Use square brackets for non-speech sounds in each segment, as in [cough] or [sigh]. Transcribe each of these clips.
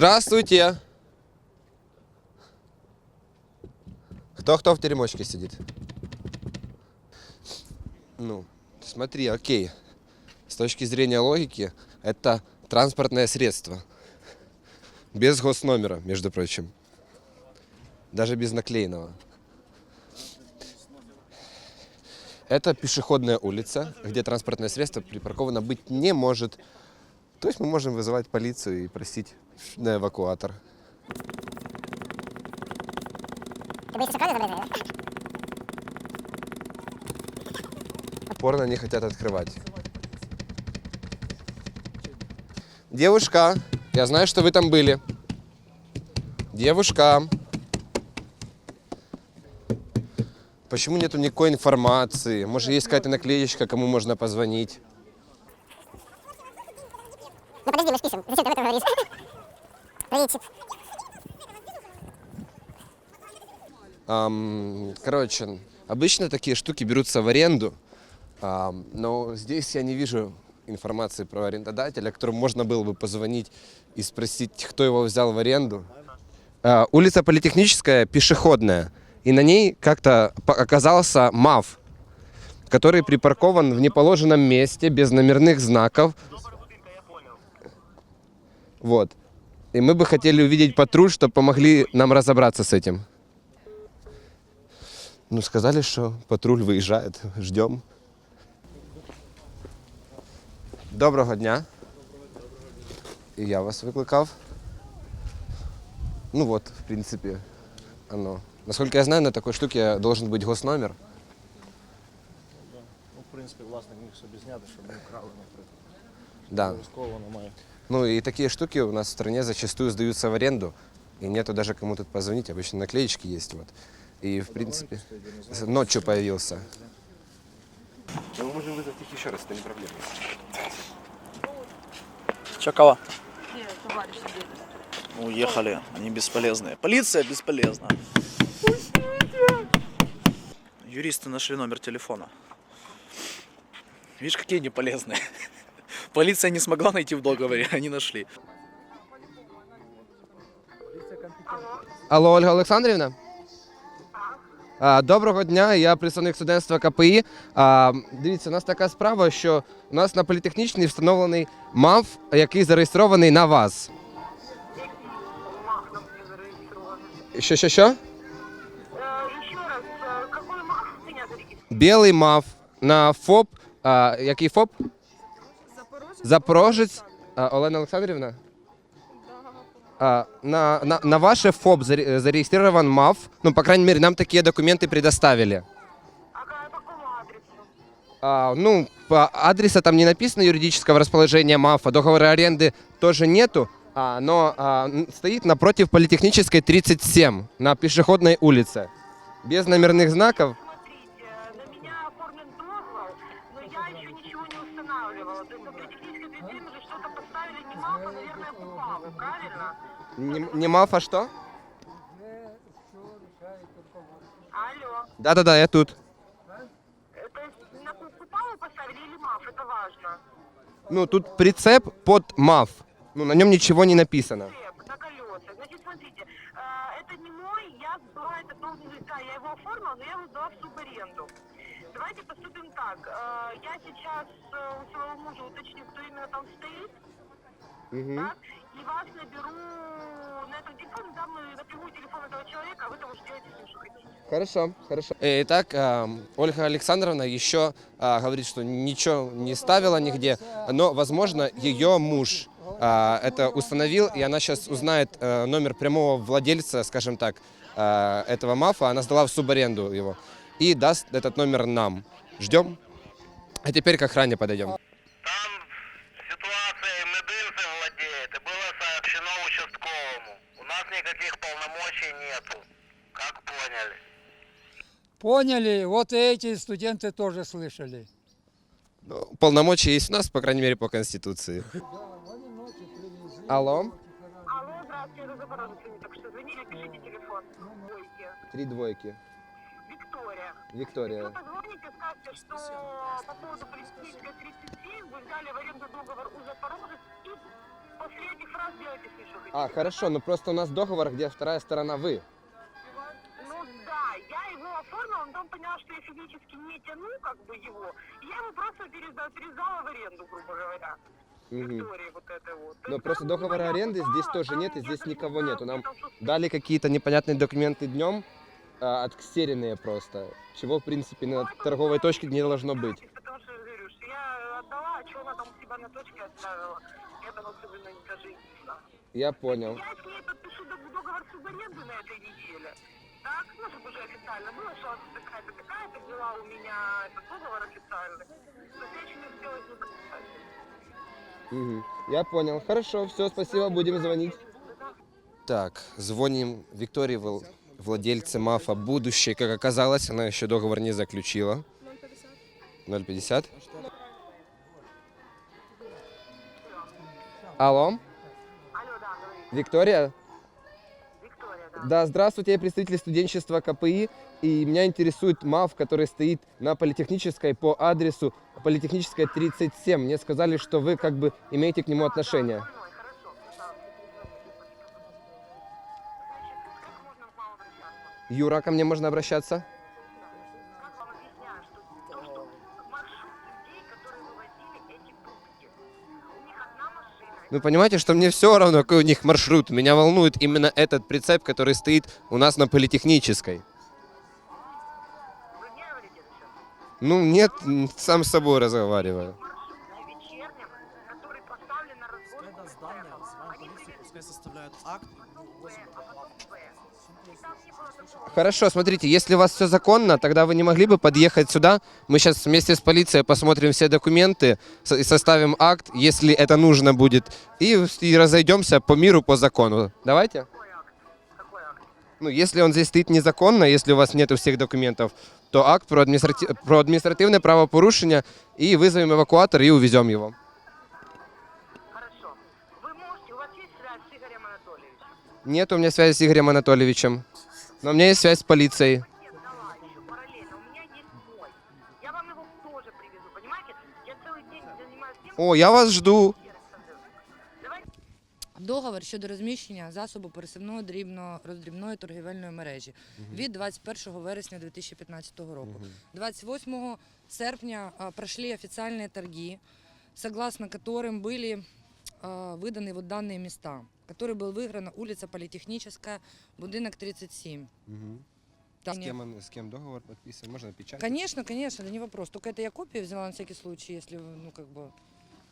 Здравствуйте. Кто-кто в теремочке сидит? Ну, смотри, окей. С точки зрения логики, это транспортное средство. Без госномера, между прочим. Даже без наклеенного. Это пешеходная улица, где транспортное средство припарковано быть не может. То есть мы можем вызывать полицию и просить на эвакуатор. Упорно не хотят открывать. Девушка, я знаю, что вы там были. Девушка. Почему нету никакой информации? Может, есть какая-то наклеечка, кому можно позвонить? Ну подожди, мы ж пишем. Зачем ты об этом говоришь? Говорите. Ам, короче, обычно такие штуки берутся в аренду, но здесь я не вижу информации про арендодателя, которому можно было бы позвонить и спросить, кто его взял в аренду. А, улица Политехническая пешеходная, и на ней как-то оказался МАФ, который припаркован в неположенном месте, без номерных знаков. Вот. И мы бы хотели увидеть патруль, чтобы помогли нам разобраться с этим. Ну, сказали, що патруль виїжджає. Ждем. Доброго дня. І я вас викликав. Ну от, в принципі, оно. Насколько я знаю, на такой штуке должен быть госномер. Ну, в принципі, власник міг собі зняти, щоб не вкрали, наприклад. Да. Обов'язково немає. Ну и такие штуки у нас в стране зачастую сдаются в аренду. И нету даже кому тут позвонить. Обычно наклеечки есть. Вот. И в принципе ночью появился. Мы можем вызвать их еще раз, это не проблема. Чё, кого? Ну, Уехали, они бесполезные. Полиция бесполезна. Юристы нашли номер телефона. Видишь, какие они полезные. [laughs] Полиция не смогла найти в договоре, они нашли. Алло, Ольга Олександрівна? Доброго дня, я представник студентства КПІ. Дивіться, у нас така справа, що у нас на політехнічній встановлений МАФ, який зареєстрований на вас. Що, що, що? Білий МАФ на ФОП. Який ФОП? Запорожець. Олена Олександрівна? А, на, на, на ваше ФОП заре- зарегистрирован МАФ. Ну, по крайней мере, нам такие документы предоставили. А по какому адресу? А, ну, по адреса там не написано юридического расположения МАФа, договора аренды тоже нету, а, но а, н- стоит напротив Политехнической 37 на пешеходной улице. Без номерных знаков. Я еще ничего не устанавливала. То есть на политехнической системе же что-то поставили не мапу, а, наверное, бумагу, правильно? Не, не МАФ, а что? Алло. Да-да-да, я тут. Э, То есть на Купалу поставили или МАФ? Это важно. Ну, тут прицеп под МАФ. Ну, на нем ничего не написано. Хлеб на колесах. Значит, смотрите, э, это не мой, я сдала это должен быть, да, я его оформила, но я его сдала в субаренду. Давайте поступим так. э, я сейчас э, у своего мужа уточню, кто именно там стоит, так, и вас наберу на этом телефоне, дам э, напрямую телефон этого человека, а вы там уже делаете с ним, что хотите. Хорошо, хорошо. Итак, эм, Ольга Александровна еще говорит, что ничего не ставила нигде, но, возможно, ее муж это установил, и она сейчас узнает э, номер прямого владельца, скажем так, э, этого МАФа, она сдала в субаренду его, и даст этот номер нам. Ждем. А теперь к охране подойдем. Там ситуацией Медынцев владеет, и было сообщено участковому. У нас никаких полномочий нету. Как поняли? Поняли, вот и эти студенты тоже слышали. Ну, полномочия есть у нас, по крайней мере, по Конституции. Алло. Алло, здравствуйте, это Запорожец, мне только что звонили, пишите телефон. Двойки. Три двойки. Виктория. Позвоните, скажете, что по поводу Палестинской 37 вы взяли в аренду договор у Запорожец, и после этих фраз делайте что хотите. А, хорошо, но просто у нас договор, где вторая сторона вы. Ну да, я его оформила, но там поняла, что я физически не тяну как бы его. И я его просто переза- пересдала в аренду, грубо говоря. Мгм. Виктории вот вот. То Но есть просто там, договора я аренды здесь тоже там нет, и я здесь даже не никого знаю, нету. Нам что Дали какие-то непонятные документы днем, а, отксеренные просто, чего, в принципе, на торговой точке не должно быть. Потому что, говорю, что я отдала, а что она там у себя на точке оставила, я там особенно не даже. Я понял. Я с ней подпишу дог- договор субаренды на этой неделе. Так, ну, чтобы уже официально было, что такая-то, такая-то была у меня этот договор официальный. Но я еще не успела с ней подписать. Мгм. Я понял. Хорошо, все, спасибо, будем звонить. Так, звоним Виктории Вл- владельце МАФа будущей. Как оказалось, она еще договор не заключила. 050. Алло, да. Виктория? Да. Да, здравствуйте, я представитель студенчества КПИ, и меня интересует МАФ, который стоит на Политехнической по адресу Политехническая 37. Мне сказали, что вы как бы имеете к нему отношение. Больной, хорошо. Юра, ко мне можно обращаться? Как вам объясняю, что то, что маршрут людей, которые вывозили эти пробки, у них одна машина. Вы понимаете, что мне все равно, какой у них маршрут. Меня волнует именно этот прицеп, который стоит у нас на Политехнической. Ну, нет, сам с собой разговариваю. маршруте вечернем, который поставлен на разбор КПП. Они привезли пускай составляют акт. Хорошо, смотрите, если у вас все законно, тогда вы не могли бы подъехать сюда? Мы сейчас вместе с полицией посмотрим все документы составим акт, если это нужно будет, и, и разойдемся по миру, по закону. Давайте? Какой акт? Какой акт? Ну, если он здесь стоит незаконно, если у вас нет всех документов, то акт про, администрати- про административное правопорушение, и вызовем эвакуатор и увезем его. Хорошо. Вы можете, у вас есть связь с Игорем Анатольевичем? Нет у меня связи с Игорем Анатольевичем, но у меня есть связь с полицией. Нет, давай, еще параллельно. У меня есть мой. Я вам его тоже привезу, понимаете? Я целый день занимаюсь тем, О, я вас жду. Давайте Договор щодо розміщення засобу пересувної дрібно роздрібної торгівельної мережі від 21 вересня 2015 року. 28 серпня а, прошли официальные торги, согласно которым были а, выданы вот данные места, который был выиграна улица Политехническая, будинок 37. Там не- он, с кем договор подписан? Можно печать? Конечно, конечно, это не вопрос. Только это я копию взяла на всякий случай, если, ну, как бы,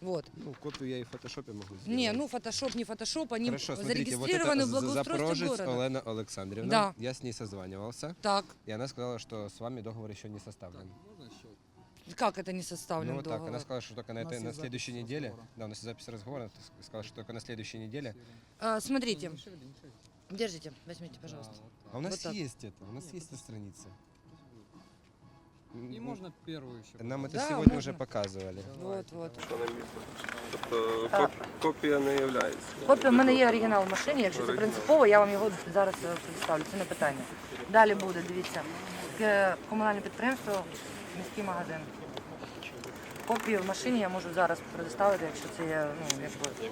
вот. Ну, копию я и в фотошопе могу сделать. Не, ну фотошоп, не фотошоп, они Хорошо, смотрите, вот зарегистрированы это в благоустройстве Запорожец города. Олена Александровна. Да. Я с ней созванивался, Так, и она сказала, что с вами договор еще не составлен. как это не составлен ну вот так, договор? она сказала, что только на, У нас этой, на есть следующей запись неделе, разговора. да, у нас есть запись разговора, она с- сказала, что только на следующей неделе. А, смотрите, держите, возьмите, пожалуйста. А у нас Вот так. есть это, у нас есть на странице. И М, можно первую еще. Нам это Да, сегодня можно. уже показывали. Вот, вот. Тобто коп- копія не є. Копія в мене є оригінал в машині, якщо це принципово, я вам його зараз е, предоставлю, це не питання. Далі буде, дивіться, е, комунальне підприємство, міський магазин. Копію в машині я можу зараз предоставити, якщо це є ну, якби,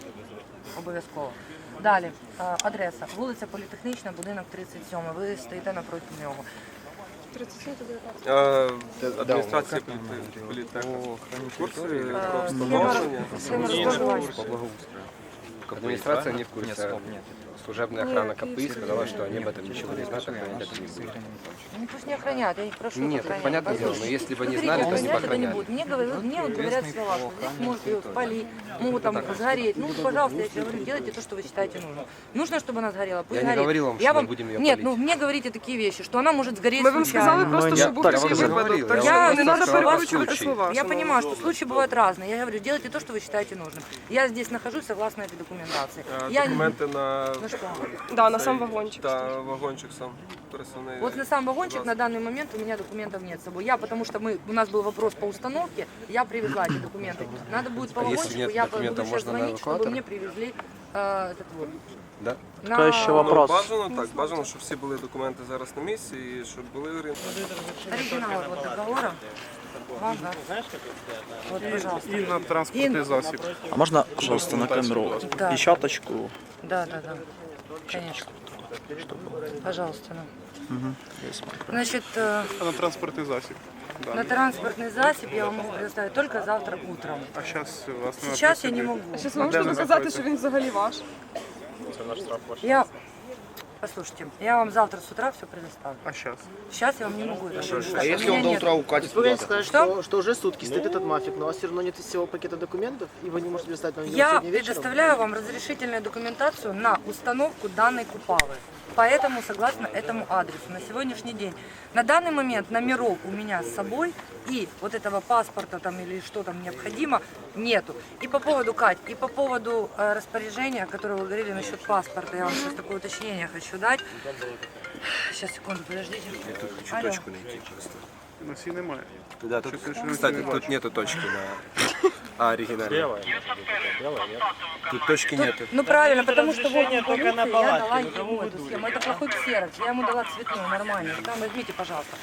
обов'язково. Далі, е, адреса, вулиця Політехнічна, будинок 37, ви стоїте напроти нього. А, адміністрація політехніки. Курси про Е, встановлення. Администрация не в курсе. Служебная охрана КПИ сказала, что они об этом ничего не знают, охранять это не будут. Ну пусть не охранят, я их прошу Нет, охранять. понятное дело, но если бы они знали, то они бы это охраняли. Мне, говорят, мне вот говорят слова, что здесь может спалить, могут там сгореть. Ну, пожалуйста, я тебе говорю, делайте то, что вы считаете нужным. Нужно, чтобы она сгорела, пусть Я не горит. говорил вам, я что мы вам... будем её Нет, палить. ну мне говорите такие вещи, что она может сгореть Ми вам сказали просто, що був я такий випадок. Так я що не треба перекручувати слова. Я понимаю, что случаи бывают разные. Я говорю, делайте то, что вы считаете нужным. Я здесь нахожусь согласно этой документации. А, Я... Документи на Ну? Да, на сам вагончик. та вагончик сам пересувний. Вот на сам вагончик на данный момент у меня документов нет с собой. Я, потому что мы, у нас был вопрос по установке, я привезла эти документы. Надо будет по А если вагончику, нет я документов, буду сейчас можно на звонить, чтобы эвакуатор? мне привезли э, этот вот. Да? На... Ну, бажано так, бажано, щоб всі були документи зараз на місці і щоб були орієнтовані. Оригинал вот договора. Вам, да? Вот, пожалуйста. І на транспортний І- засіб. А можно, пожалуйста, на камеру Да. печаточку? Да, да, да. Конечно. Пожалуйста, да. Значит, э, А на транспортний засіб. Да. на транспортный засіб я вам могу предоставить только завтра утром. А зараз у вас нема Сейчас я при не собі? могу. Зараз ви можете доказати, що він взагалі ваш? Я... Послушайте, я вам завтра с утра все предоставлю. А зараз? Сейчас я вам не могу это предоставить. А если он до утра укатит Что? куда-то? сказать, Что? что, что уже сутки стоит этот мафик, но у вас все равно нет всего пакета документов, и вы не можете предоставить нам его Я предоставляю вам разрешительную документацию на установку данной купалы. Поэтому, согласно этому адресу, на сегодняшний день, на данный момент номеров у меня с собой и вот этого паспорта там или что там необходимо нету. И по поводу, Кать, и по поводу э, распоряжения, которое вы говорили насчет паспорта, я вам сейчас такое уточнение хочу дать. Сейчас, секунду, подождите. Я тут хочу Алло. точку найти просто. На всі немає. Да, тут, Щось кстати, не тут нету точки на а, оригинале. Тут точки нету. Ну правильно, потому что вот он полиция, я дала ему эту схему. Это плохой ксерокс, я ему дала цветную, нормально. Там возьмите, пожалуйста.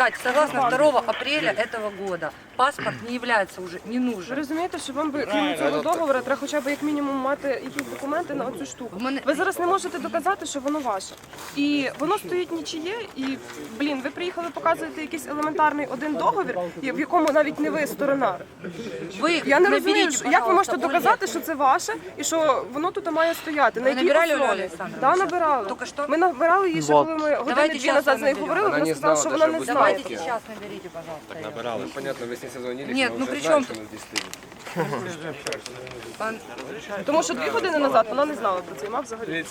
Кать, согласно 2 апреля этого года, паспорт не является уже, не Ви нужен. розумієте, що вам би крім цього договору треба хоча б як мінімум мати якісь документи на оцю штуку. В мене- Ви зараз не можете доказати, що воно ваше. І воно стоїть нічиє, і блін, ви приїхали показуєте якийсь елементарний один договір, і- в якому навіть не ви сторона. Вы Я не розумію, що- як ви можете доказати, що це ваше і що воно тут має стояти. На Ви якій набирали Олю основі? Да, набирали. Тільки що? Ми набирали її ще коли ми години Давайте дві назад з нею наберемо. говорили. Вона Вона не сказала, що даже вона не об знає. Давайте сейчас наберите, пожалуйста. её. Ну, понятно, вы с ней созвонились, Нет, мы ну уже при знаем, чем что мы здесь стоим. Пан- Тому що дві години назад вона не знала про це і мав взагалі.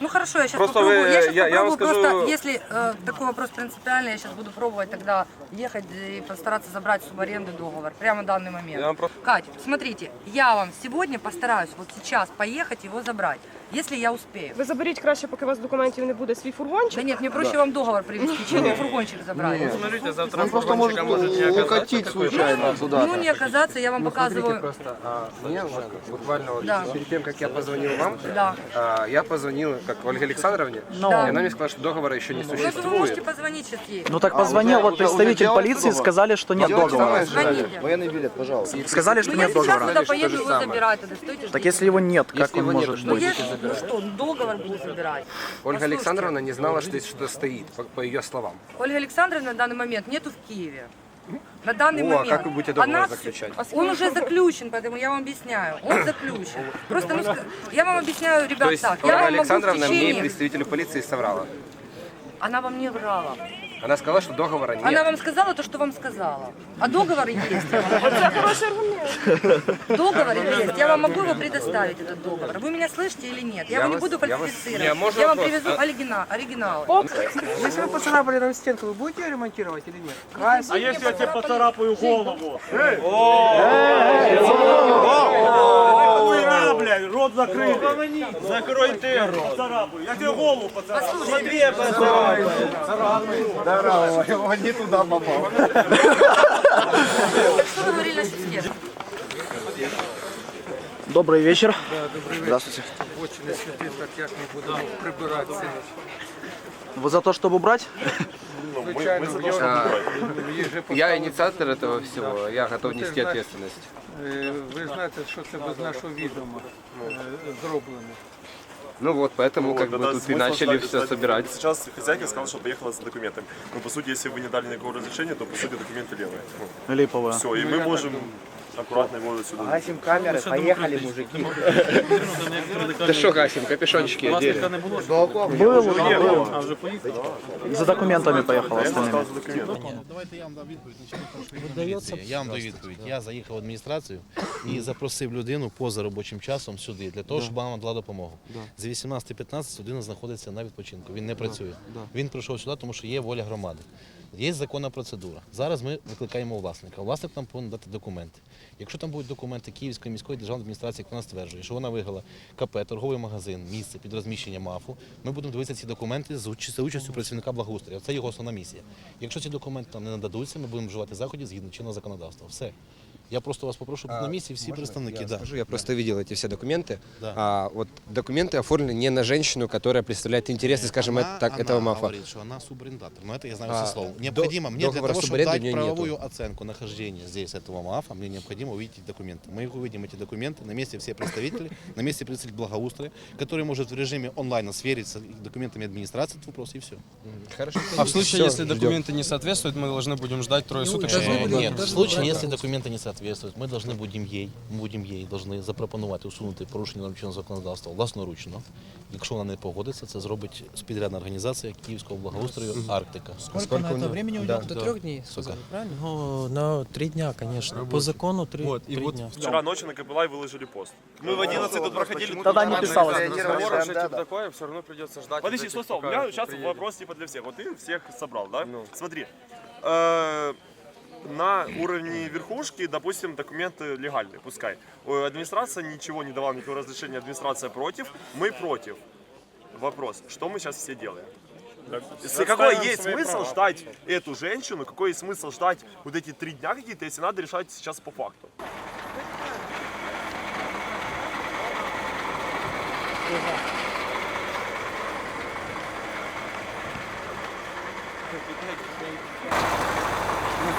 Ну хорошо, я сейчас Просто попробую. вы- я сейчас я- я вам попробую скажу- просто, если э, такой вопрос принципиальный, я сейчас буду пробовать тогда ехать и постараться забрать субаренды договор прямо в данный момент. Я вам просто- Кать, смотрите, я вам сегодня постараюсь вот сейчас поехать его забрать, если я успею. Ви заберіть краще, поки у вас документів не буде свій фургончик. Да нет, мне проще вам договор привезти, чем фургончик забрать. Смотрите, завтра Он просто может ну, укатить случайно куда-то. Ну, не оказаться, я вам показываю. Просто а, мне вот буквально вот Да. перед тем, как я позвонил вам, Да. а, я позвонил как Ольге Александровне, Да. и она мне сказала, что договора еще не Ну, это вы можете существует. позвонить сейчас ей. Ну так А, позвонил уже- вот уже- представитель уже делали полиции, договор? сказали, что нет Делали договора. самое Звоните. желание. Военный билет, пожалуйста. Сказали, что Ну, я нет сейчас договора. туда Сказали, что поеду то же его самое. забирать, тогда стойте, Так ждите. если его нет, как Если он его нет, может что Ну, быть? если, Ну что, договор буду забирать. Ольга Послушайте, Александровна не знала, что здесь что-то стоит, по, по ее словам. Ольга Александровна на данный момент нету в Киеве. На данный О, а момент. как вы будете договор заключать? Он уже заключен, поэтому я вам объясняю. Он [coughs] заключен. Просто ну, я вам объясняю, ребят, То есть так. Я Ольга вам могу в Александровна мне течение... представителю полиции соврала. Она вам не врала. Она сказала, что договора нет. Она вам сказала то, что вам сказала. А договор есть. Це хороший аргумент. Договор есть. Я вам могу его предоставить, этот договор. Вы меня слышите или нет? Я, Я его не буду я вас- фальсифицировать. Я, вам привезу А- оригинал, оригиналы. Если вы поцарапали нам стенку, вы будете ее ремонтировать или нет? А если я тебе поцарапаю голову? рот закрий. Закрой ти рот. Я тебе голову поцарапаю. Смотри, я поцарапаю. не туда попал. Что вы говорили насчет стен? Добрый вечер. Здравствуйте. Очень освітлив, так як ми будемо прибиратися. Вы за то, чтобы убрать? Звичайно, А, є же Я инициатор этого всего, я готов нести ответственность. Е, Ви знаєте, що це без нашого відома е, зроблено. ну вот, поэтому как бы тут и начали все собирать. Сейчас хозяйка сказала, что поехала за документами. Но по сути, если вы не дали никакого разрешения, то по сути документы левые. Липовая. Все, и мы можем аккуратно его отсюда. Гасим камеры, поехали, мужики. Ты что, гасим, капюшончики одели? Был, был. За документами поехала остальными. Давайте я вам дам відповідь. Дивіться, Я вам даю відповідь. Я заїхав в адміністрацію і запросив людину поза робочим часом сюди для того, щоб вам надала допомогу. З 18.15 людина знаходиться на відпочинку. Він не працює. Він прийшов сюди, тому що є воля громади. Є законна процедура. Зараз ми викликаємо власника. Власник нам повинен дати документи. Якщо там будуть документи Київської міської державної адміністрації, яка нас стверджує, що вона виграла КП, торговий магазин, місце під розміщення МАФу, ми будемо дивитися ці документи з участю працівника благоустрою. Це його основна місія. Якщо ці документи там не нададуться, ми будемо вживати заходів згідно чинного законодавства. Все. Я просто вас попрошу А, на місці всі представники. Я да. скажу, я просто видел эти все документы. Да. А, вот документы оформлены не на женщину, которая представляет интересы, скажем, Она- это, так, она этого МАФа. говорит, что она субарендатор. Но это я знаю А, все слова. до- Необходимо мне для договора того, чтобы субаренды дать у неё нету. правовую оценку нахождения здесь этого МАФа, мне необходимо увидеть эти документы. Мы их увидим, эти документы, на месте все представители, [laughs] на месте представитель благоустройства, который может в режиме онлайна свериться с документами администрации, этот вопрос и все. Хорошо. А в случае, Всё, если ждем. документы не соответствуют, мы должны будем ждать трое суток, Э, чтобы Нет, в случае, если документы не соответствуют, ми должны будемо їй, ми будемо їй должны запропонувати усунути порушення норм чинного законодавства власноручно. Якщо вона не погодиться, це зробить підрядна організація Київського благоустрою Арктика. Сколько на это времени уйдет? До трьох днів, Сука. правильно? Ну, на три дня, конечно. По закону три, Вот, и вот Вчера ночью на КПЛА выложили пост. Мы в 11 тут проходили. Тогда не писалось. Разговор уже Да, типа да. такое, все равно придется ждать. Подожди, вот стоп, этих, стоп. У пока меня сейчас приедет. вопрос типа для всех. Вот ты всех собрал, да? Смотри. На уровне верхушки, допустим, документы легальные, пускай. Э, Администрация ничего не давала, никакого разрешения, администрация против, мы против. Вопрос, что мы сейчас все делаем? Если какой есть смысл ждать эту женщину, какой есть смысл ждать вот эти три дня какие-то, если надо решать сейчас по факту?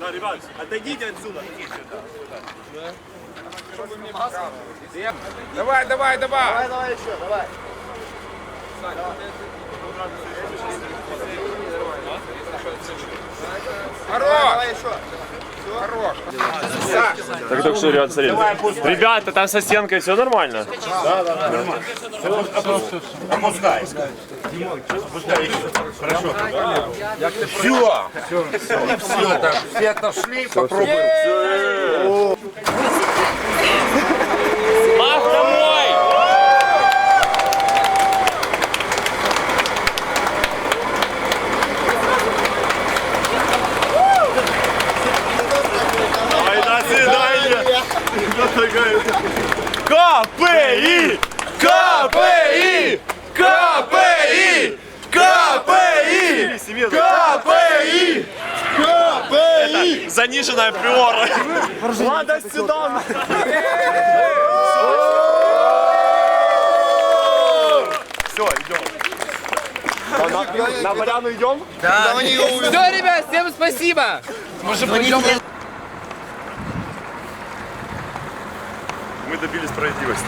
Да, ребят, отойдите отсюда. Давай, давай, давай! Давай, давай еще, давай. Давай еще. Так, так что, ребят, смотри. Ребята, там со стенкой все нормально? Да, да, да. Нормально. Опускай. Хорошо. Все. Все. Все. Все отошли, попробуем. Мах домой! Ай, до свидания! КПИ! КПИ! КПИ! КПИ! КПИ! КПИ! Заниженная приора. Влада сюда! Все, идем. На, на поляну идем? Все, ребят, всем спасибо! Мы добились справедливости.